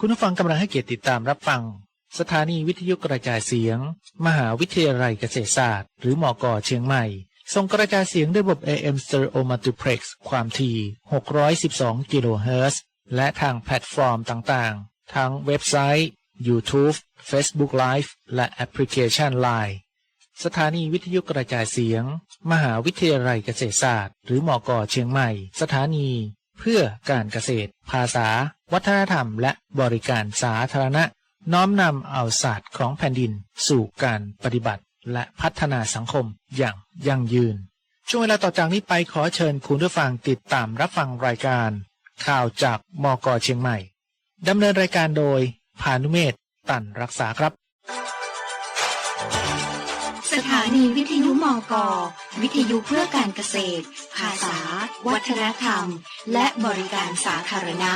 คุณผู้ฟังกำลังให้เกียรติติดตามรับฟัง สถานีวิทยุกระจายเสียง มหาวิทยาลัยเกษตรศาสตร์ หรือมอกอเชียงใหม่ ส่งกระจายเสียงด้วยระบบ AM Stereo Multiplex ความถี่ 612 กิโลเฮิรตซ์และทางแพลตฟอร์มต่างๆ ทั้งเว็บไซต์ YouTube Facebook Live และแอปพลิเคชัน Line สถานีวิทยุกระจายเสียง มหาวิทยาลัยเกษตรศาสตร์ หรือมอกอเชียงใหม่ สถานี เพื่อการเกษตร ภาษา วัฒนธรรม และบริการสาธารณะ น้อมนำเอาศาสตร์ของแผ่นดิน สู่การปฏิบัติ และพัฒนาสังคมอย่างยั่งยืน ช่วงเวลาต่อจากนี้ไปขอเชิญคุณผู้ฟังติดตามรับฟังรายการ ข่าวจากมกเชียงใหม่ดำเนินรายการโดยพานุเมศตันรักษาครับ สถานีวิทยุมกอวิทยุเพื่อการเกษตร ภาษา วัฒนธรรม และบริการสาธารณะ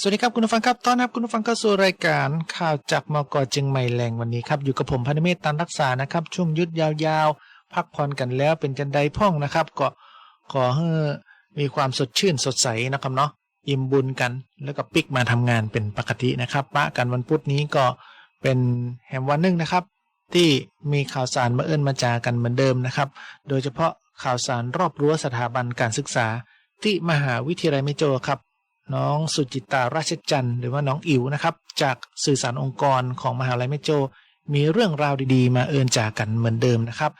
สวัสดีครับคุณผู้ฟังครับ ต้อนรับคุณผู้ฟังเข้าสู่รายการข่าวจากมกเชียงใหม่แรงวันนี้ครับ อยู่กับผมพันธเมศตันรักษานะครับ ช่วงยุดยาวๆ พักผ่อนกันแล้วเป็นจันไดพ่องนะครับ ก็ขอให้มีความสดชื่นสดใสนะครับเนาะ อิ่มบุญกัน แล้วก็ปิกมาทำงานเป็นปกตินะครับปะกันวันพุธนี้ก็เป็นแหมวันหนึ่งนะครับ ที่มีข่าวสารมาเอิ้นมาจากันเหมือนเดิมนะครับ โดยเฉพาะข่าวสารรอบรั้วสถาบันการศึกษา ที่มหาวิทยาลัยแม่โจครับ น้องสุจิตาราชจันทร์หรือว่าน้องอิ๋วนะครับ จากสื่อสารองค์กรของมหาวิทยาลัยแม่โจ มีเรื่องราวดีๆ มาเอินจากันเหมือนเดิมนะครับ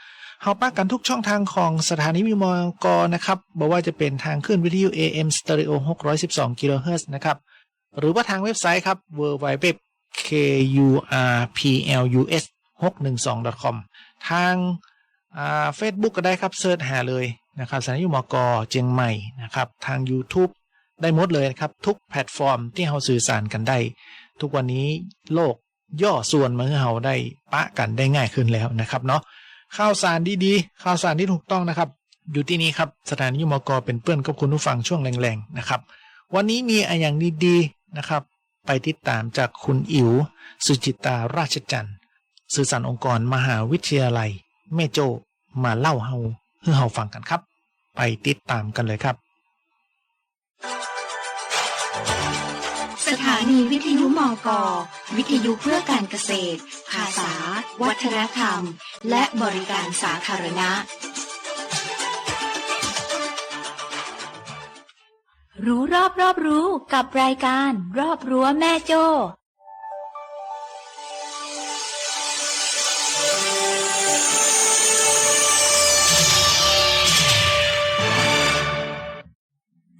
เฮาปักกันทุกช่องทางของสถานีวิทยุมกนะครับบอกว่าจะเป็นทางขึ้นวิทยุ AM Stereo 612กิโลเฮิรตซ์นะครับ หรือว่าทางเว็บไซต์ครับ www kurplus 612 com ทางเฟซบุ๊กก็ได้ครับเสิร์ชหาเลยนะครับสถานีวิทยุมกเจียงใหม่นะครับ ทาง YouTube ได้หมดเลยนะครับ ทุกแพลตฟอร์มที่เราสื่อสารกันได้ ทุกวันนี้โลกย่อส่วนมาให้เราได้ปะกันได้ง่ายขึ้นแล้วนะครับเนาะ ข่าวสารดีๆข่าวสารที่ถูกต้องนะครับ อยู่ที่นี่ครับสถานีมกเป็นเพื่อนกับคุณผู้ฟังช่วงแรงๆนะครับ วันนี้มีอะไรอย่างดีๆนะครับ ไปติดตามจากคุณอิ๋วสุจิตาราชจันทร์สื่อสารองค์กรมหาวิทยาลัยแม่โจมาเล่าเฮาให้เฮาฟังกันครับ ไปติดตามกันเลยครับ สถานีวิทยุมก วิทยุเพื่อการเกษตร ภาษา วัฒนธรรม และบริการสาธารณะ รู้รอบรอบรู้กับรายการรอบรั้วแม่โจ้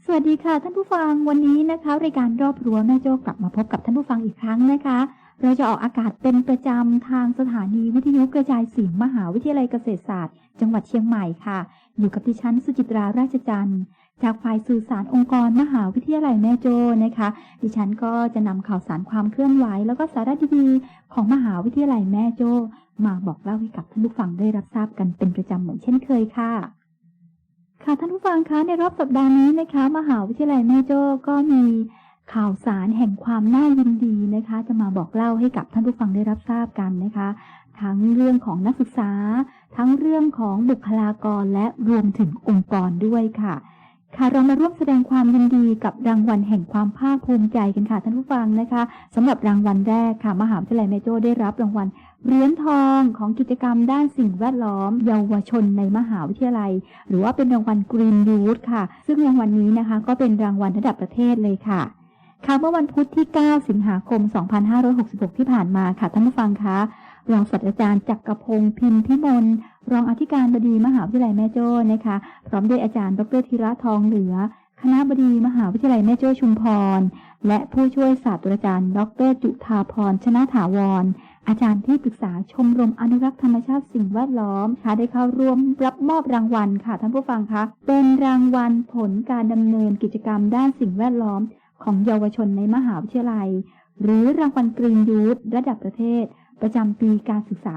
สวัสดีค่ะท่านผู้ฟังวันนี้นะคะ รายการรอบรั้วแม่โจ้กลับมาพบกับท่านผู้ฟังอีกครั้งนะคะ เราจะออกอากาศเป็นประจำทางสถานีวิทยุกระจายเสียงมหาวิทยาลัยเกษตรศาสตร์ จังหวัดเชียงใหม่ค่ะ อยู่กับดิฉันสุจิตราราชจันทร์ จากฝ่ายสื่อสารองค์กรมหาวิทยาลัยแม่โจ้นะคะ ดิฉันก็จะนำข่าวสารความเคลื่อนไหว แล้วก็สาระดีๆของมหาวิทยาลัยแม่โจ้มาบอกเล่าให้กับท่านผู้ฟังได้รับทราบกันเป็นประจำเหมือนเช่นเคยค่ะค่ะท่านผู้ฟังคะในรอบสัปดาห์นี้นะคะ มหาวิทยาลัยแม่โจ้ก็มี ข่าวสารแห่งความน่ายินดีนะคะ จะมาบอกเล่าให้กับท่านผู้ฟังได้รับทราบกันนะคะ ทั้งเรื่องของนักศึกษา ทั้งเรื่องของบุคลากรและรวมถึงองค์กรด้วยค่ะ ค่ะเรามาร่วมแสดงความยินดีกับรางวัลแห่งความภาคภูมิใจกันค่ะท่านผู้ฟังนะคะสำหรับรางวัลแรกค่ะ มหาวิทยาลัยแม่โจ้ได้รับรางวัลเหรียญทองของกิจกรรมด้านสิ่งแวดล้อม เยาวชนในมหาวิทยาลัย หรือว่าเป็นรางวัล Green Youth ค่ะ ซึ่งรางวัลนี้นะคะ ก็เป็นรางวัลระดับประเทศเลยค่ะ ค่ะเมื่อวันพุธที่ 9 สิงหาคม 2566 ที่ผ่านมาค่ะท่านผู้ฟังคะรองศาสตราจารย์จักรพงศ์พิมพิมลรองอธิการบดีมหาวิทยาลัยแม่โจ้นะคะ พร้อมด้วยอาจารย์ดรธีระทองเหลือ คณะบดีมหาวิทยาลัยแม่โจ้ชุมพร และผู้ช่วยศาสตราจารย์ ดรจุธาพรชนะถาวร อาจารย์ที่ปรึกษาชมรมอนุรักษ์ธรรมชาติสิ่งแวดล้อมค่ะได้เข้าร่วมรับมอบรางวัลค่ะท่านผู้ฟังคะเป็นรางวัลผลการดำเนินกิจกรรมด้านสิ่งแวดล้อม ของเยาวชนในมหาวิทยาลัย หรือรางวัลกรีนยูธระดับประเทศ ประจำปีการศึกษา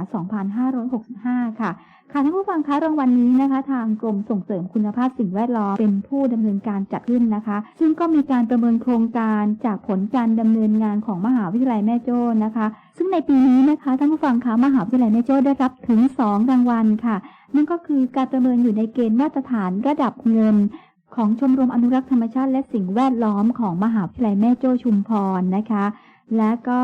2565 ค่ะ ค่ะท่านผู้ฟังคะรางวัลนี้นะคะ ทางกรมส่งเสริมคุณภาพสิ่งแวดล้อมเป็นผู้ดำเนินการจัดขึ้นนะคะ ซึ่งก็มีการประเมินโครงการจากผลการดำเนินงานของมหาวิทยาลัยแม่โจ้นะคะ ซึ่งในปีนี้นะคะท่านผู้ฟังคะมหาวิทยาลัยแม่โจ้ได้รับถึง 2 รางวัลค่ะ นั่นก็คือการประเมินอยู่ในเกณฑ์มาตรฐานระดับเงิน ของชมรมอนุรักษ์ธรรมชาติและสิ่งแวดล้อมของมหาวิทยาลัยแม่โจ้ชุมพรนะคะ และก็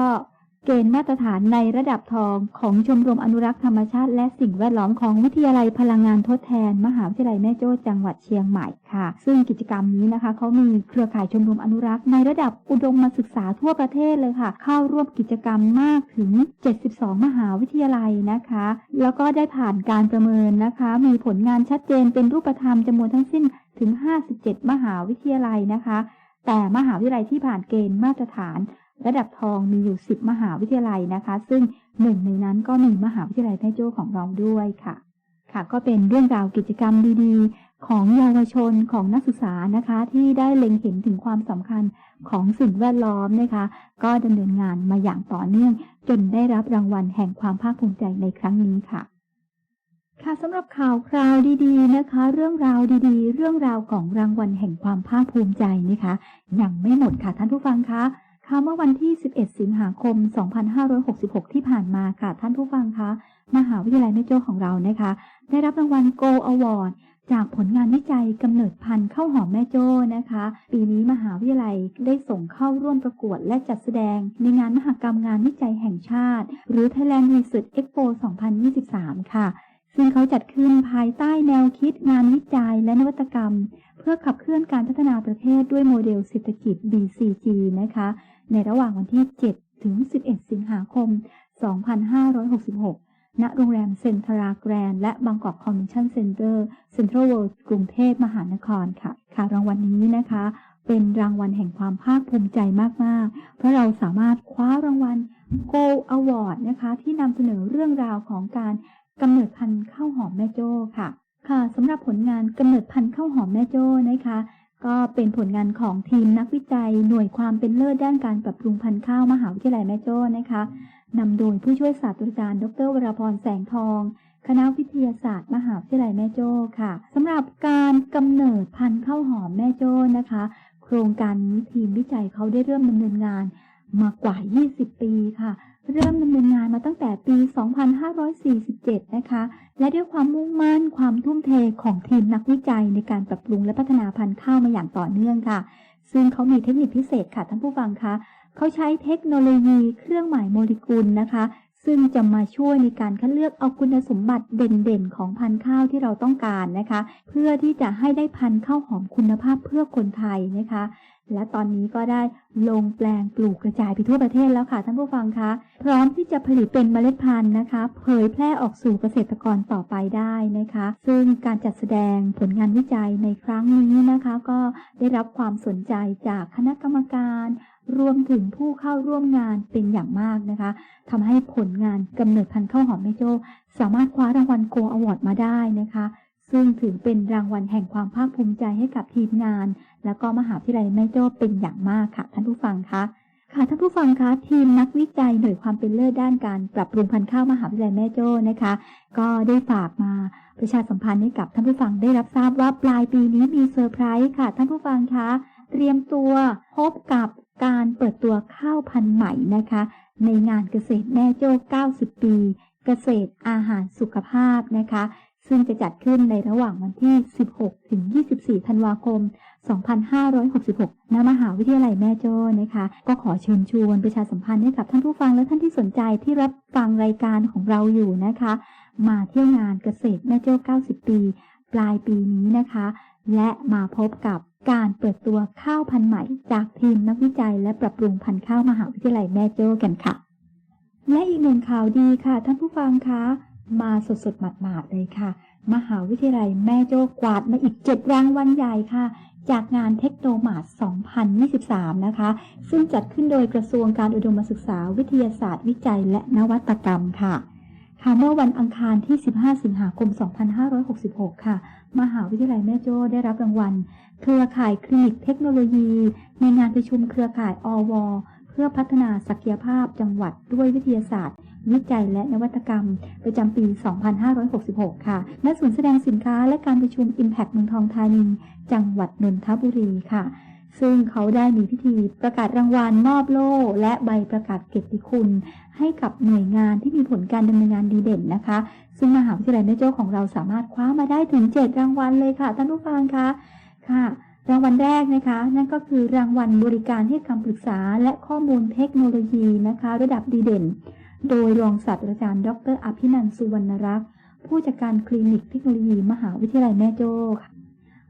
เกณฑ์มาตรฐานในระดับทองของชมรมอนุรักษ์ธรรมชาติ และสิ่งแวดล้อมของวิทยาลัยพลังงานทดแทน มหาวิทยาลัยแม่โจ้จังหวัดเชียงใหม่ค่ะ ซึ่งกิจกรรมนี้นะคะเขามีเครือข่ายชมรมอนุรักษ์ในระดับอุดมศึกษาทั่วประเทศเลยค่ะ เข้าร่วมกิจกรรมมากถึง 72 มหาวิทยาลัยนะคะ แล้วก็ได้ผ่านการประเมินนะคะ มีผลงานชัดเจนเป็นรูปธรรมจำนวนทั้งสิ้นถึง 57 มหาวิทยาลัยนะคะ แต่มหาวิทยาลัยที่ผ่านเกณฑ์มาตรฐาน ระดับทองมีอยู่ 10 มหาวิทยาลัยนะคะ ซึ่งหนึ่งในนั้นก็มีมหาวิทยาลัยแม่โจ้ของเราด้วยค่ะ ค่ะ ก็เป็นเรื่องราวกิจกรรมดีๆ ของเยาวชนของนักศึกษานะคะ ที่ได้เล็งเห็นถึงความสำคัญของสิ่งแวดล้อมนะคะ ก็ดำเนินงานมาอย่างต่อเนื่อง จนได้รับรางวัลแห่งความภาคภูมิใจในครั้งนี้ค่ะค่ะสำหรับข่าวคราวดีๆนะคะ เรื่องราวดีๆ เรื่องราวของรางวัลแห่งความภาคภูมิใจนะคะยังไม่หมดค่ะท่านผู้ฟังคะ ค่ะเมื่อวันที่ 11 สิงหาคม 2566 ที่ผ่านมาค่ะ ท่านผู้ฟังคะมหาวิทยาลัยแม่โจ้ของเรานะคะ ได้รับรางวัล Go Award จากผลงานวิจัยกำเนิดพันธุ์ข้าวหอมแม่โจ้นะคะ ปีนี้มหาวิทยาลัยได้ส่งเข้าร่วมประกวดและจัดแสดง ในงานมหกรรมงานวิจัยแห่งชาติ หรือ Thailand Research Expo 2023 ค่ะ ซึ่งเขาจัดขึ้นภายใต้แนวคิดงานวิจัยและนวัตกรรม เพื่อขับเคลื่อนการพัฒนาประเทศด้วยโมเดลเศรษฐกิจ BCG นะคะ ในระหว่างวันที่ 7 ถึง 11 สิงหาคม 2566 ณ โรงแรมเซ็นทราแกรนและบางกอกคอมมิชชั่นเซ็นเตอร์เซ็นทรัลเวิลด์กรุงเทพมหานครค่ะ ค่ะรางวัลนนี้นะคะ เป็นรางวัลแห่งความภาคภูมิใจมาก ๆ เพราะเราสามารถคว้ารางวัล Go Award นะคะ ที่นำเสนอเรื่องราวของการกำเนิดพันธุ์ข้าวหอมแม่โจ้ค่ะ ค่ะสำหรับผลงานกำเนิดพันธุ์ข้าวหอมแม่โจ้นะคะ ก็เป็นผลงานของทีมนักวิจัย หน่วยความเป็นเลิศด้านการปรับปรุงพันธุ์ข้าวมหาวิทยาลัยแม่โจ้นะคะนำโดยผู้ช่วยศาสตราจารย์ ดรวราพรแสงทอง คณะวิทยาศาสตร์ มหาวิทยาลัยแม่โจ้ค่ะสำหรับการกำเนิดพันธุ์ข้าวหอมแม่โจ้นะคะ โครงการนี้ทีมวิจัยเขาได้เริ่มดำเนินงาน มากว่า 20 ปีค่ะ เริ่มดำเนินงานมาตั้งแต่ปี 2547 นะคะ และด้วยความมุ่งมั่นความทุ่มเทของทีมนักวิจัยในการปรับปรุงและพัฒนาพันธุ์ข้าวมาอย่างต่อเนื่องค่ะ ซึ่งเขามีเทคนิคพิเศษค่ะท่านผู้ฟังคะ เขาใช้เทคโนโลยีเครื่องหมายโมเลกุลนะคะ ซึ่งจะมาช่วยในการคัดเลือกเอาคุณสมบัติเด่นๆ ของพันธุ์ข้าวที่เราต้องการนะคะ เพื่อที่จะให้ได้พันธุ์ข้าวหอมคุณภาพเพื่อคนไทยนะคะ และตอนนี้ก็ได้ลงแปลงปลูกกระจายไปทั่วประเทศแล้วค่ะท่านผู้ฟังคะ พร้อมที่จะผลิตเป็นเมล็ดพันธุ์นะคะ เผยแพร่ออกสู่เกษตรกรต่อไปได้นะคะ ซึ่งการจัดแสดงผลงานวิจัยในครั้งนี้นะคะ ก็ได้รับความสนใจจากคณะกรรมการรวมถึงผู้เข้าร่วมงานเป็นอย่างมากนะคะทำให้ผลงานกำเนิดพันธุ์ข้าวหอมแม่โจ้สามารถคว้ารางวัลโกอวอร์ดมาได้นะคะ ซึ่งถือเป็นรางวัลแห่งความภาคภูมิใจให้กับทีมงาน แล้วก็มหาวิทยาลัยแม่โจ้เป็นอย่างมากค่ะท่านผู้ฟังคะค่ะท่านผู้ฟังคะทีมนักวิจัยหน่วยความเป็นเลิศด้านการปรับปรุงพันธุ์ข้าวมหาวิทยาลัยแม่โจ้นะคะ ก็ได้ฝากมาประชาสัมพันธ์ให้กับท่านผู้ฟังได้รับทราบว่าปลายปีนี้มีเซอร์ไพรส์ค่ะท่านผู้ฟังคะ เตรียมตัวพบกับการเปิดตัวข้าวพันธุ์ใหม่นะคะ ในงานเกษตรแม่โจ้ 90 ปี เกษตรอาหารสุขภาพนะคะ ซึ่งจะจัดขึ้นในระหว่างวันที่ 16 ถึง 24 ธันวาคม 2566 ณ มหาวิทยาลัยแม่โจ้นะคะ ก็ขอเชิญชวนประชาสัมพันธ์ให้กับท่านผู้ฟังและท่านที่สนใจที่รับฟังรายการของเราอยู่นะคะ มาเที่ยวงานเกษตรแม่โจ้ 90 ปี ปลายปีนี้นะคะ และมาพบกับการเปิดตัวข้าวพันธุ์ใหม่ จากทีมนักวิจัยและปรับปรุงพันธุ์ข้าวมหาวิทยาลัยแม่โจ้กันค่ะ และอีกหนึ่งข่าวดีค่ะท่านผู้ฟังคะ มาสดๆหมาดๆเลยค่ะ มหาวิทยาลัยแม่โจ้กวาดมาอีก 7 รางวัลใหญ่ค่ะ จากงานเทคโนมาร์2023 นะคะ ซึ่งจัดขึ้นโดยกระทรวงการอุดมศึกษาวิทยาศาสตร์ วิจัย และนวัตกรรมค่ะค่ะเมื่อวันอังคารที่ 15 สิงหาคม 2566 ค่ะ มหาวิทยาลัยแม่โจ้ได้รับรางวัล เครือข่ายคลินิกเทคโนโลยี ในงานประชุมเครือข่ายอว เพื่อพัฒนาศักยภาพจังหวัดด้วยวิทยาศาสตร์ วิจัยและนวัตกรรม ประจำปี 2566 ค่ะ ณ ศูนย์แสดงสินค้าและการประชุม Impact เมืองทองธานี จังหวัดนนทบุรีค่ะ ซึ่งเขาได้มีพิธีประกาศรางวัลมอบโล่และใบประกาศเกียรติคุณ ให้กับหน่วยงานที่มีผลการดำเนินงานดีเด่นนะคะ ซึ่งมหาวิทยาลัยแม่โจ้ของเราสามารถคว้ามาได้ถึง 7 รางวัลเลยค่ะท่านผู้ฟังคะค่ะรางวัลแรกนะคะ นั่นก็คือรางวัลบริการให้คำปรึกษาและข้อมูลเทคโนโลยีนะคะ ระดับดีเด่น โดยรองศาสตราจารย์ ดรอภินันท์สุวรรณรักษ์ ผู้จัดการคลินิกเทคโนโลยีมหาวิทยาลัยแม่โจ้ค่ะ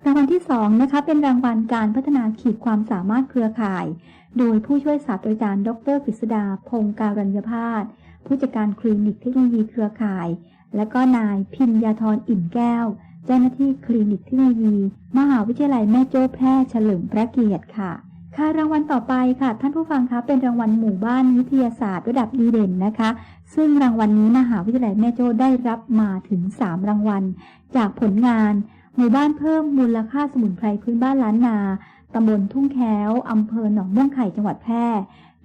รางวัลที่2นะคะเป็นรางวัลการพัฒนาขีดความสามารถเครือข่าย โดยผู้ช่วยศาสตราจารย์ ดรกฤษดา พงการัญญพาสผู้จัดการคลินิกเทคโนโลยีเครือข่าย และก็นายพิมยาธรอิ่มแก้ว เจ้าหน้าที่คลินิกเทคโนโลยี มหาวิทยาลัยแม่โจ้แพร่เฉลิมพระเกียรติค่ะ ค่ะรางวัลต่อไปค่ะ ท่านผู้ฟังคะเป็นรางวัลหมู่บ้านวิทยาศาสตร์ระดับดีเด่นนะคะ ซึ่งรางวัลนี้มหาวิทยาลัยแม่โจ้ได้รับมาถึง 3 รางวัล จากผลงานหมู่บ้านเพิ่มมูลค่าสมุนไพรพื้นบ้านล้านนาตำบลทุ่งแค้วอำเภอหนองม่วงไข่จังหวัดแพร่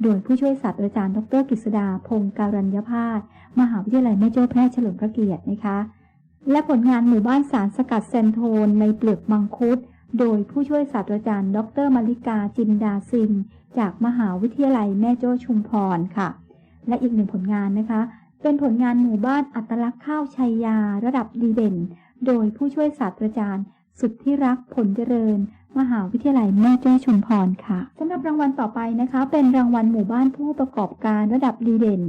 โดยผู้ช่วยศาสตราจารย์ดรกฤษดา พงศ์การัญญพาสมหาวิทยาลัยแม่โจ้แพร่เฉลิมพระเกียรตินะคะ และผลงานหมู่บ้านสารสกัดเซนโทนในเปลือกมังคุด โดยผู้ช่วยศาสตราจารย์ ดรมาริกาจินดาซิง จากมหาวิทยาลัยแม่โจ้ชุมพรค่ะ และอีกหนึ่งผลงานนะคะ เป็นผลงานหมู่บ้านอัตลักษณ์ข้าวชัยยาระดับดีเด่น โดยผู้ช่วยศาสตราจารย์ สุดที่รักผลเจริญ มหาวิทยาลัยแม่โจ้ชุมพรค่ะสำหรับรางวัลต่อไปนะคะ เป็นรางวัลหมู่บ้านผู้ประกอบการระดับดีเด่น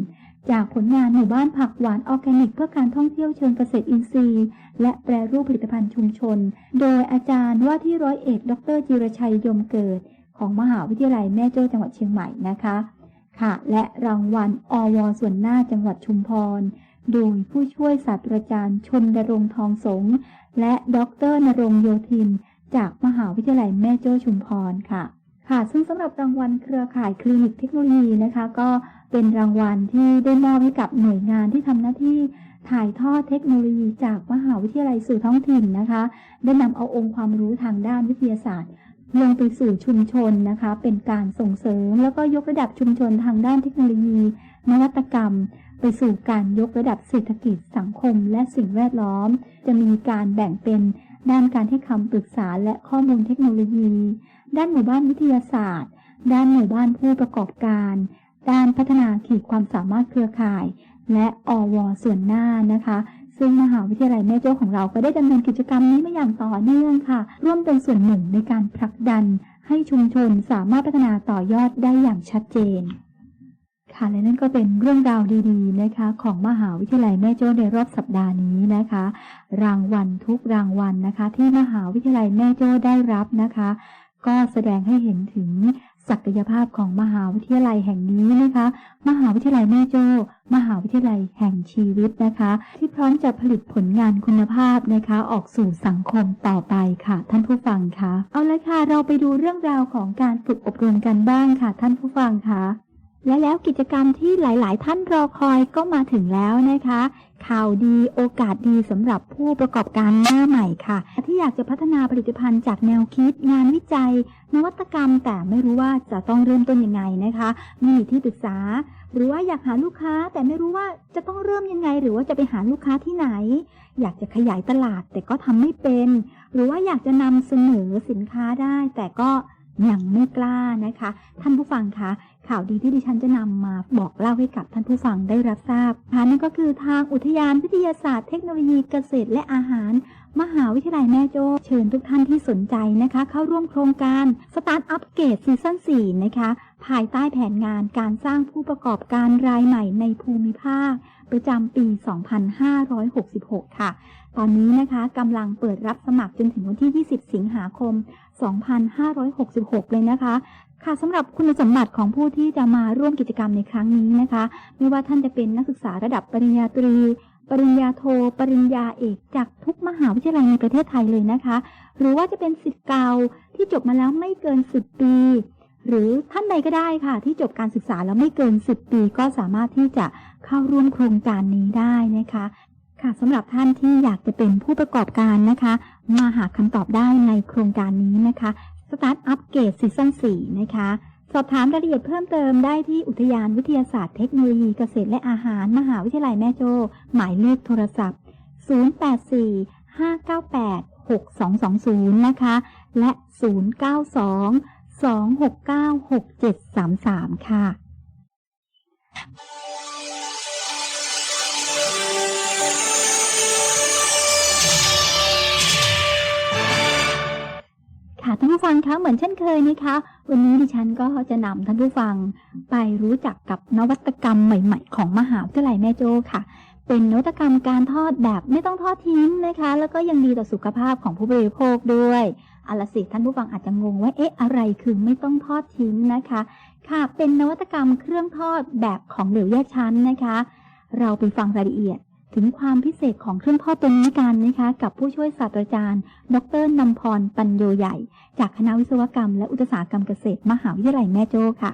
จากผลงานหมู่บ้านผักหวานออร์แกนิก เพื่อการท่องเที่ยวเชิงเกษตรอินทรีย์ และแปรรูปผลิตภัณฑ์ชุมชน โดยอาจารย์ว่าที่ร้อยเอก ดรจิรชัยยมเกิด ของมหาวิทยาลัยแม่โจ้จังหวัดเชียงใหม่นะคะ ค่ะ และรางวัลอวส่วนหน้าจังหวัดชุมพร โดยผู้ช่วยศาสตราจารย์ชนดรงทองสงและดรนรงโยธิน จากมหาวิทยาลัยแม่โจ้ชุมพรค่ะ ค่ะ ซึ่งสำหรับรางวัลเครือข่ายคลินิกเทคโนโลยีนะคะก็ เป็นรางวัลที่ได้มอบให้กับหน่วยงานที่ทำหน้าที่ถ่ายทอดเทคโนโลยีจากมหาวิทยาลัยสู่ท้องถิ่นนะคะ ได้นำเอาองค์ความรู้ทางด้านวิทยาศาสตร์ ลงไปสู่ชุมชนนะคะ เป็นการส่งเสริม แล้วก็ยกระดับชุมชนทางด้านเทคโนโลยี นวัตกรรม ไปสู่การยกระดับเศรษฐกิจสังคม และสิ่งแวดล้อม จะมีการแบ่งเป็นด้านการให้คำปรึกษาและข้อมูลเทคโนโลยี ด้านหมู่บ้านวิทยาศาสตร์ ด้านหมู่บ้านผู้ประกอบการ ด้านพัฒนาขีดความสามารถเครือข่าย และอวส่วนหน้านะคะซึ่งมหาวิทยาลัยแม่โจ้ของเราก็ได้ดำเนินกิจกรรมนี้มาอย่างต่อเนื่องค่ะ ร่วมเป็นส่วนหนึ่งในการผลักดัน ให้ชุมชนสามารถพัฒนาต่อยอดได้อย่างชัดเจน ค่ะและนั่นก็เป็นเรื่องราวดีๆนะคะ ของมหาวิทยาลัยแม่โจ้ในรอบสัปดาห์นี้นะคะ รางวัลทุกรางวัลนะคะ ที่มหาวิทยาลัยแม่โจ้ได้รับนะคะ ก็แสดงให้เห็นถึง ศักยภาพของมหาวิทยาลัยแห่งนี้นะคะ มหาวิทยาลัยแม่โจ้มหาวิทยาลัยแห่งชีวิตนะคะ ที่พร้อมจะผลิตผลงานคุณภาพนะคะ ออกสู่สังคมต่อไปค่ะ ท่านผู้ฟังคะเอาละค่ะเราไปดูเรื่องราวของการฝึกอบรมกันบ้างค่ะ ท่านผู้ฟังคะและแล้วกิจกรรมที่หลาย ๆ ท่านรอคอยก็มาถึงแล้วนะคะ ข่าวดีโอกาสดีสำหรับผู้ประกอบการหน้าใหม่ค่ะ ที่อยากจะพัฒนาผลิตภัณฑ์จากแนวคิด งานวิจัย นวัตกรรม แต่ไม่รู้ว่าจะต้องเริ่มต้นยังไงนะคะไม่มีที่ปรึกษา หรือว่าอยากหาลูกค้าแต่ไม่รู้ว่าจะต้องเริ่มยังไง หรือว่าจะไปหาลูกค้าที่ไหน อยากจะขยายตลาดแต่ก็ทำไม่เป็น หรือว่าอยากจะนำเสนอสินค้าได้ แต่ก็ยังไม่กล้านะคะ ท่านผู้ฟังคะ ข่าวดีที่ดิฉันจะนำมาบอกเล่าให้กับท่านผู้ฟังได้รับทราบค่ะนั่นก็คือทางอุทยานวิทยาศาสตร์เทคโนโลยีเกษตรและอาหาร มหาวิทยาลัยแม่โจ้เชิญทุกท่านที่สนใจนะคะ เข้าร่วมโครงการสตาร์ทอัพเกตซีซั่น4นะคะ ภายใต้แผนงานการสร้างผู้ประกอบการรายใหม่ในภูมิภาค ประจำปี 2566 ค่ะ ตอนนี้นะคะกำลังเปิดรับสมัครจนถึงวันที่ 20 สิงหาคม 2566 เลยนะคะ ค่ะสำหรับคุณสมบัติของผู้ที่จะมาร่วมกิจกรรมในครั้งนี้นะคะ ไม่ว่าท่านจะเป็นนักศึกษาระดับปริญญาตรี ปริญญาโท ปริญญาเอกจากทุกมหาวิทยาลัยในประเทศไทยเลยนะคะ หรือว่าจะเป็นสิทธิ์เก่าที่จบมาแล้วไม่เกิน 10 ปี หรือท่านใดก็ได้ค่ะ ที่จบการศึกษาแล้วไม่เกิน 10 ปี ก็สามารถที่จะเข้าร่วมโครงการนี้ได้นะคะ ค่ะสำหรับท่านที่อยากจะเป็นผู้ประกอบการนะคะ มาหาคำตอบได้ในโครงการนี้นะคะ Start Up Gate Season 4นะคะ สอบถามรายละเอียดเพิ่มเติมได้ที่อุทยานวิทยาศาสตร์เทคโนโลยีเกษตรและอาหาร มหาวิทยาลัยแม่โจ้หมายเลขโทรศัพท์ 084-598-6220 นะคะ และ 092-269-6733 ค่ะ ค่ะท่านผู้ฟังคะเหมือนเช่นเคยนะคะ วันนี้ดิฉันก็จะนำท่านผู้ฟังไปรู้จักกับนวัตกรรมใหม่ ๆ ของมหาวิทยาลัยแม่โจ้ค่ะ เป็นนวัตกรรมการทอดแบบไม่ต้องทอดทิ้งนะคะ แล้วก็ยังดีต่อสุขภาพของผู้บริโภคด้วยอาละสิท่านผู้ฟังอาจจะงงว่าเอ๊ะอะไรคือไม่ต้องทอดทิ้งนะคะ ค่ะเป็นนวัตกรรมเครื่องทอดแบบของเหลวแยกชั้นนะคะ เราไปฟังรายละเอียด ถึงความพิเศษของเครื่องทอดตัวนี้กันนะคะ กับผู้ช่วยศาสตราจารย์ ดรนำพรปัญโยใหญ่ จากคณะวิศวกรรม และอุตสาหกรรมเกษตรมหาวิทยาลัยแม่โจ้ค่ะ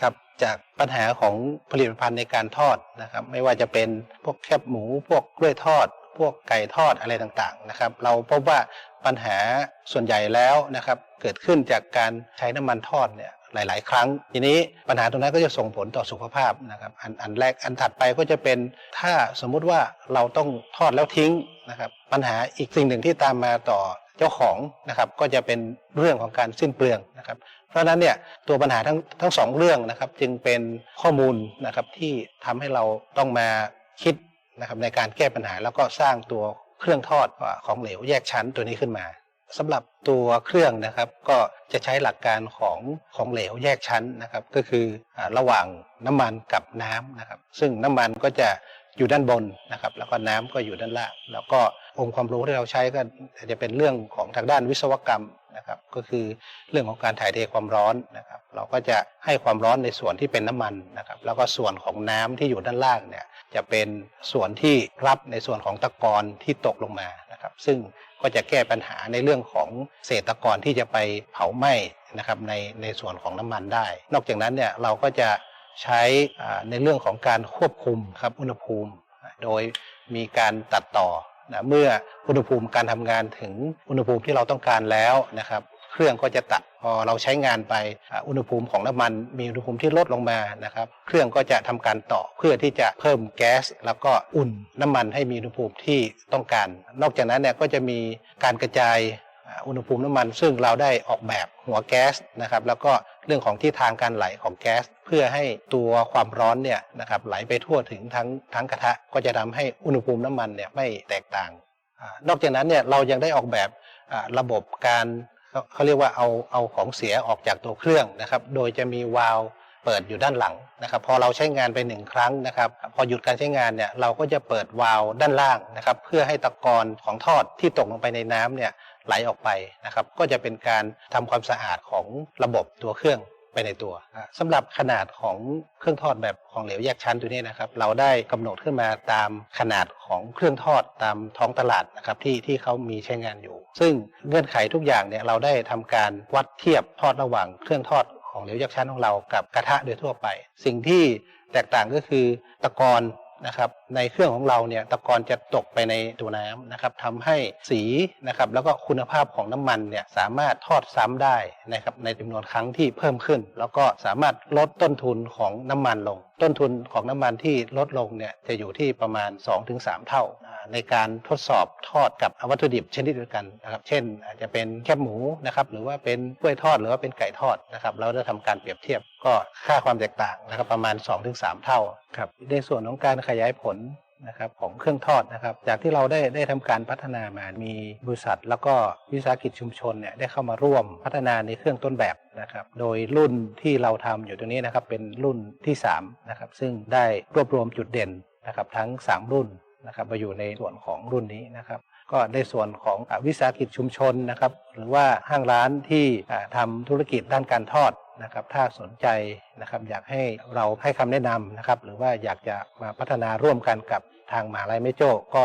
ครับจากปัญหาของผลิตภัณฑ์ในการทอดนะครับ ไม่ว่าจะเป็นพวกแคบหมู พวกกล้วยทอด พวกไก่ทอดอะไรต่างๆนะครับ เราพบว่าปัญหาส่วนใหญ่แล้วนะครับ เกิดขึ้นจากการใช้น้ำมันทอดเนี่ย หลาย ๆ ครั้ง ทีนี้ปัญหาตรงนั้นก็จะส่งผลต่อสุขภาพนะครับอันอันแรกอันถัดไปก็จะเป็นถ้าสมมุติว่าเราต้องทอดแล้วทิ้งนะครับปัญหาอีกสิ่งหนึ่งที่ตามมาต่อเจ้าของนะครับก็จะเป็นเรื่องของการสิ้นเปลืองนะครับ เพราะฉะนั้นเนี่ยตัวปัญหาทั้งทั้งสองเรื่องนะครับ จึงเป็นข้อมูลนะครับที่ทำให้เราต้องมาคิดนะครับในการแก้ปัญหาแล้วก็สร้างตัวเครื่องทอดของเหลวแยกชั้นตัวนี้ขึ้นมา สำหรับตัวเครื่องนะครับก็จะใช้หลักการของของเหลวแยกชั้นนะครับก็คือระหว่างน้ำมันกับน้ำนะครับซึ่งน้ำมันก็จะอยู่ด้านบนนะครับแล้วก็น้ำก็อยู่ด้านล่างแล้วก็องค์ความรู้ที่เราใช้ก็จจะเป็นเรื่องของทางด้านวิศวกรรมนะครับก็คือเรื่องของการถ่ายเทความร้อนนะครับเราก็จะให้ความร้อนในส่วนที่เป็นน้ำมันนะครับแล้วก็ส่วนของน้ำที่อยู่ด้านล่างเนี่ยจะเป็นส่วนที่รับในส่วนของตะกอนที่ตกลงมานะครับซึ่ง ก็จะแก้ปัญหาในเรื่องของเศษตะกอนที่จะไปเผาไหม้นะครับในในส่วนของน้ำมันได้ นอกจากนั้นเนี่ยเราก็จะใช้ในเรื่องของการควบคุมครับอุณหภูมิ โดยมีการตัดต่อนะเมื่ออุณหภูมิการทำงานถึงอุณหภูมิที่เราต้องการแล้วนะครับ เครื่องก็จะตัดพอเราใช้งานไปอุณหภูมิของน้ำมันมีอุณหภูมิที่ลดลงมานะครับเครื่องก็จะทำการต่อเพื่อที่จะเพิ่มแก๊ส แล้วก็อุ่นน้ำมันให้มีอุณหภูมิที่ต้องการ นอกจากนั้นเนี่ยก็จะมีการกระจายอุณหภูมิน้ำมัน ซึ่งเราได้ออกแบบหัวแก๊สนะครับแล้วก็เรื่องของที่ทางการไหลของแก๊ส เพื่อให้ตัวความร้อนเนี่ยนะครับไหลไปทั่วถึงทั้งทั้งกระทะก็จะทำให้อุณหภูมิน้ำมันเนี่ยไม่แตกต่าง นอกจากนั้นเนี่ยเรายังได้ออกแบบระบบการ เขาเรียกว่าเอาเอาของเสียออกจากตัวเครื่องนะครับ โดยจะมีวาล์วเปิดอยู่ด้านหลังนะครับ พอเราใช้งานไปหนึ่งครั้งนะครับ พอหยุดการใช้งานเนี่ยเราก็จะเปิดวาล์วด้านล่างนะครับ เพื่อให้ตะกอนของทอดที่ตกลงไปในน้ำเนี่ยไหลออกไปนะครับ ก็จะเป็นการทำความสะอาดของระบบตัวเครื่อง ไปในตัว สำสำหรับขนาดของเครื่องทอดแบบของเหลวแยกชั้นตัวนี้นะครับ เราได้กำหนดขึ้นมาตามขนาดของเครื่องทอดตามท้องตลาดนะครับที่ที่เขามีใช้งานอยู่ ซึ่งเงื่อนไขทุกอย่างเนี่ยเราได้ทำการวัดเทียบทอดระหว่างเครื่องทอดของเหลวยักษ์ชั้นของเรากับกระทะโดยทั่วไป สิ่งที่แตกต่างก็คือตะกอน นะครับในเครื่องของเราเนี่ยตะกอนจะตกไปในตัวน้ำนะครับทำให้สีนะครับแล้วก็คุณภาพของน้ำมันเนี่ยสามารถทอดซ้ำได้นะครับในจำนวนครั้งที่เพิ่มขึ้น แล้วก็สามารถลดต้นทุนของน้ำมันลง ต้นทุนของน้ำมันที่ลดลงเนี่ยจะอยู่ที่ประมาณ 2-3 เท่า ในการทดสอบทอดกับวัตถุดิบชนิดเดียวกันนะครับ เช่น อาจจะเป็นแคบหมูนะครับหรือว่าเป็นกล้วยทอดหรือว่าเป็นไก่ทอดนะครับ เราได้ทำการเปรียบเทียบก็ค่าความแตกต่างนะครับ ประมาณ 2-3 เท่าครับในส่วนของการขยายผลนะครับของเครื่องทอดนะครับจากที่เราได้ได้ทำการพัฒนามามีบริษัท แล้วก็วิสาหกิจชุมชนเนี่ยได้เข้ามาร่วมพัฒนาในเครื่องต้นแบบนะครับโดยรุ่นที่เราทำอยู่ตรงนี้นะครับเป็นรุ่นที่3นะครับซึ่งได้รวบรวมจุดเด่นนะครับทั้ง 3 รุ่น นะครับมาอยู่ในส่วนของรุ่นนี้นะครับ ก็ในส่วนของอวิสาหกิจชุมชนนะครับ หรือว่าห้างร้านที่อ่าทำธุรกิจด้านการทอดนะครับถ้าสนใจนะครับอยากให้เราให้คำแนะนำนะครับ หรือว่าอยากจะมาพัฒนาร่วมกันกับทางมหาลัยแม่โจ้ก็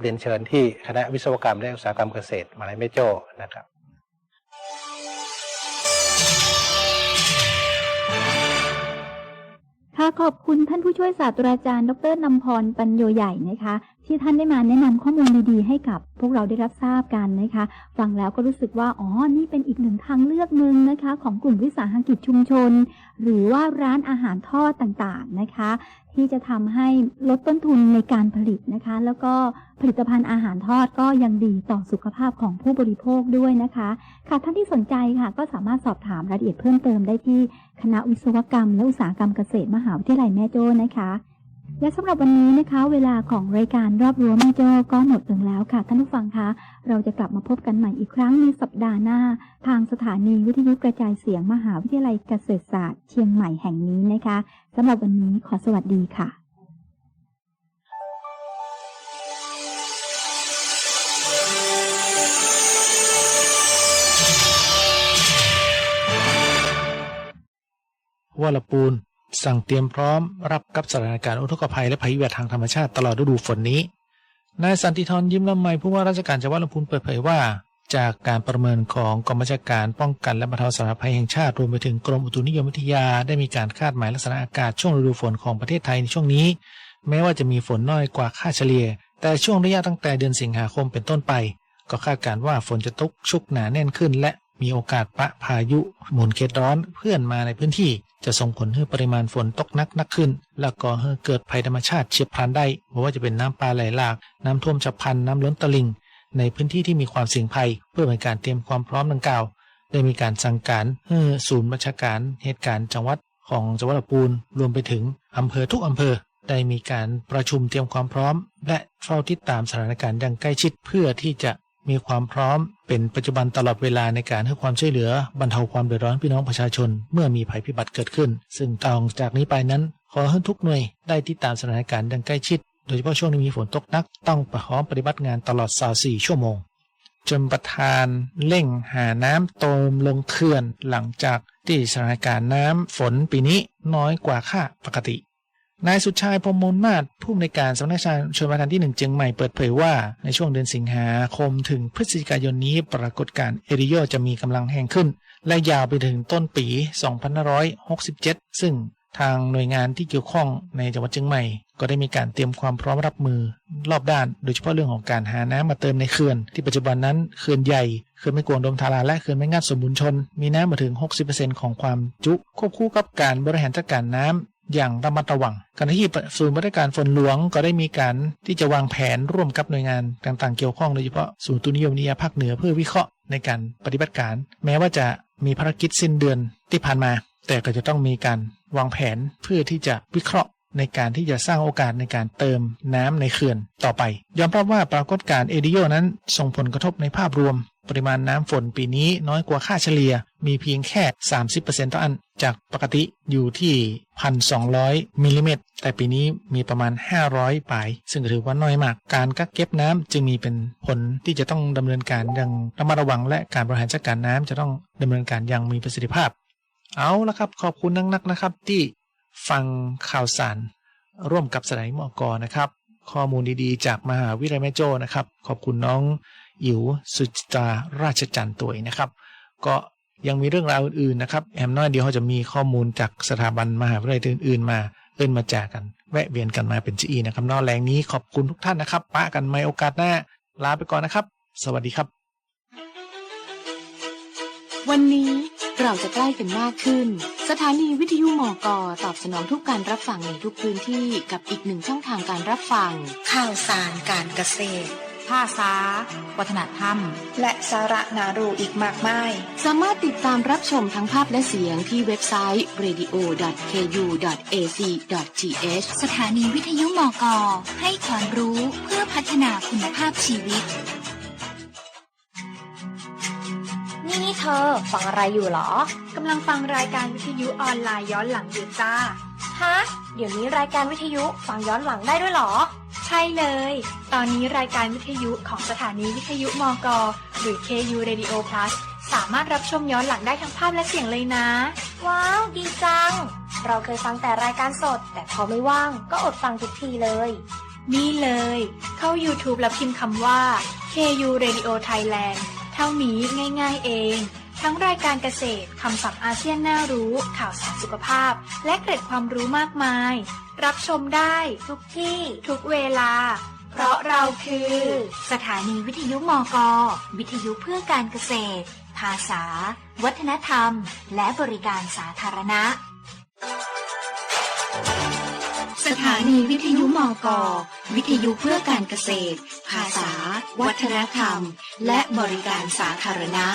เรียนเชิญที่คณะวิศวกรรมและอุตสาหกรรมเกษตรมหาลัยแม่โจ้นะครับ ค่ะขอบคุณท่านผู้ช่วยศาสตราจารย์ ดรนำพรปัญโยใหญ่นะคะ ที่ท่านได้มาแนะนำข้อมูลดีๆ ให้กับพวกเราได้รับทราบกันนะคะ ฟังแล้วก็รู้สึกว่าอ๋อนี่เป็นอีกหนึ่งทางเลือกหนึ่งนะคะ ของกลุ่มวิสาหกิจชุมชน หรือว่าร้านอาหารทอดต่างๆนะคะ ที่จะทำให้ลดต้นทุนในการผลิตนะคะ แล้วก็ผลิตภัณฑ์อาหารทอดก็ยังดีต่อสุขภาพของผู้บริโภคด้วยนะคะ ค่ะท่านที่สนใจค่ะ ก็สามารถสอบถามรายละเอียดเพิ่มเติมได้ที่คณะวิศวกรรม และอุตสาหกรรมเกษตรมหาวิทยาลัยแม่โจ้นะคะ และสำหรับวันนี้นะคะ เวลาของรายการรอบรั้วแม่โจ้ก็หมดลงแล้วค่ะท่านผู้ฟังคะ เราจะกลับมาพบกันใหม่อีกครั้งในสัปดาห์หน้า ทางสถานีวิทยุกระจายเสียงมหาวิทยาลัยเกษตรศาสตร์เชียงใหม่แห่งนี้นะคะสำหรับวันนี้ขอสวัสดีค่ะวลปูน สั่งเตรียมพร้อมรับกับสถานการณ์อุทกภัยและภัยพิบัติทางธรรมชาติตลอดฤดูฝนนี้ นายสันติธรยิ้มละไมผู้ว่าราชการจังหวัดลำพูนเปิดเผยว่า จากการประเมินของกองบัญชาการป้องกันและบรรเทาสาธารณภัยแห่งชาติรวมไปถึงกรมอุตุนิยมวิทยาได้มีการคาดหมายลักษณะอากาศช่วงฤดูฝนของประเทศไทยในช่วงนี้ แม้ว่าจะมีฝนน้อยกว่าค่าเฉลี่ย แต่ช่วงระยะตั้งแต่เดือนสิงหาคมเป็นต้นไป ก็คาดการณ์ว่าฝนจะตกชุกหนาแน่นขึ้น และมีโอกาสปะพายุหมุนเขตร้อนเพื่อนมาในพื้นที่ จะส่งผลให้ปริมาณฝนตกหนักนักขึ้น แล้วก็ให้เกิดภัยธรรมชาติเฉียบพลันได้ไม่ว่าจะเป็นน้ำป่าไหลหลาก น้ำท่วมฉับพลัน น้ำล้นตลิ่ง ในพื้นที่ที่มีความเสี่ยงภัย เพื่อเป็นการเตรียมความพร้อมดังกล่าว ได้มีการสั่งการให้ศูนย์บัญชาการ เหตุการณ์จังหวัดของจังหวัดลำพูนรวมไปถึงอำเภอทุกอำเภอ ได้มีการประชุมเตรียมความพร้อม และเฝ้าติดตามสถานการณ์อย่างใกล้ชิดเพื่อที่จะ มีความพร้อมเป็นปัจจุบันตลอดเวลาในการให้ความช่วยเหลือบรรเทาความเดือดร้อนพี่น้องประชาชน เมื่อมีภัยพิบัติเกิดขึ้น ซึ่งต่อจากนี้ไปนั้น ขอให้ทุกหน่วยได้ติดตามสถานการณ์อย่างใกล้ชิด โดยเฉพาะช่วงนี้มีฝนตกหนัก ต้องพร้อมปฏิบัติงานตลอด 24 ชั่วโมงจนประธานเร่งหาน้ำเติมลงเขื่อนหลังจากที่สถานการณ์น้ำฝนปีนี้น้อยกว่าค่าปกติ นายสุดชายพรมมนมาศผู้อำนวยการสำนักงานชนประทานที่หนึ่งเชียงใหม่เปิดเผยว่า ในช่วงเดือนสิงหาคมถึงพฤศจิกายนนี้ปรากฏการณ์เอริโยจะมีกำลังแห้งขึ้น และยาวไปถึงต้นปี 2567 ซึ่งทางหน่วยงานที่เกี่ยวข้องในจังหวัดเชียงใหม่ ก็ได้มีการเตรียมความพร้อมรับมือรอบด้าน โดยเฉพาะเรื่องของการหาน้ำมาเติมในเขื่อน ที่ปัจจุบันนั้นเขื่อนใหญ่เขื่อนแม่กวงดมทาราและเขื่อนแม่งาดสมบูรณ์ชน มีน้ำมาถึง 60%ของความจุ ควบคู่กับการบริหารจัดการน้ำ อย่างระมัดระวังขณะที่ศูนย์บริการฝนหลวงก็ได้มีการที่จะวางแผนร่วมกับหน่วยงานต่างๆ เกี่ยวข้องโดยเฉพาะศูนย์ตุนิยมวิยภาคเหนือเพื่อวิเคราะห์ในการปฏิบัติการ แม้ว่าจะมีภารกิจสิ้นเดือนที่ผ่านมา แต่ก็จะต้องมีการวางแผนเพื่อที่จะวิเคราะห์ในการที่จะสร้างโอกาสในการเติมน้ำในเขื่อนต่อไป ยอมรับว่าปรากฏการณ์เอดิโยนั้นส่งผลกระทบในภาพรวม ปริมาณน้ำฝนปีนี้น้อยกว่าค่าเฉลี่ย มีเพียงแค่ 30%ต่ออัน จากปกติอยู่ที่ 1,200 มิลลิเมตร แต่ปีนี้มีประมาณ 500ปลาย ซึ่งถือว่าน้อยมาก การกักเก็บน้ำจึงมีเป็นผลที่จะต้องดำเนินการอย่างระมัดระวัง และการบริหารจัดการน้ำจะต้องดำเนินการอย่างมีประสิทธิภาพ เอาละครับ ขอบคุณนักๆนะครับ ที่ฟังข่าวสาร ร่วมกับสถานีมอกนะครับ ข้อมูลดีๆ จากมหาวิทยาลัยแม่โจ้นะครับ ขอบคุณน้อง อิ๋วสุจิตราราชจันทร์ตัวยนะครับ ก็ยังมีเรื่องราวอื่นๆนะครับแอมน้อยเดียวเขาจะมีข้อมูลจากสถาบันมหาวิทยาลัยอื่นๆมาเอิ้นมาแจกกันแวะเวียนกันมาเป็นจีนะครับนอกแรงนี้ขอบคุณทุกท่านนะครับปะกันไม่โอกาสหน้าลาไปก่อนนะครับ สวัสดีครับ วันนี้เราจะใกล้กันมากขึ้น สถานีวิทยุมอกตอบสนองทุกการรับฟังในทุกพื้นที่กับอีกหนึ่งช่องทางการรับฟัง ข่าวสารการเกษตร ภาษา วัฒนธรรม และสาระนารูอีกมากมาย สามารถติดตามรับชมทั้งภาพและเสียงที่เว็บไซต์ radio.ku.ac.th สถานีวิทยุมกให้ความรู้เพื่อพัฒนาคุณภาพชีวิต นี่เธอ ฟังอะไรอยู่หรอ กำลังฟังรายการวิทยุออนไลน์ย้อนหลังอยู่จ้า ฮะ เดี๋ยวนี้รายการวิทยุฟังย้อนหลังได้ด้วยหรอ ใช่เลย ตอนนี้รายการวิทยุของสถานีวิทยุมก หรือ KU Radio Plus สามารถรับชมย้อนหลังได้ทั้งภาพและเสียงเลยนะ ว้าว ดีจัง เราเคยฟังแต่รายการสด แต่พอไม่ว่างก็อดฟังทุกทีเลย นี่เลย เข้า YouTube แล้วพิมพ์คำว่า KU Radio Thailand เท่านี้ง่าย ๆ เอง ทั้งรายการเกษตร คำศัพท์อาเซียนน่ารู้ ข่าวสารสุขภาพ และเกร็ดความรู้มากมาย รับชมได้ทุกที่ทุกเวลา เพราะเราคือ สถานีวิทยุมก วิทยุเพื่อการเกษตร ภาษา วัฒนธรรม และบริการสาธารณะ สถานีวิทยุมก วิทยุเพื่อการเกษตร ภาษา วัฒนธรรม และบริการสาธารณะ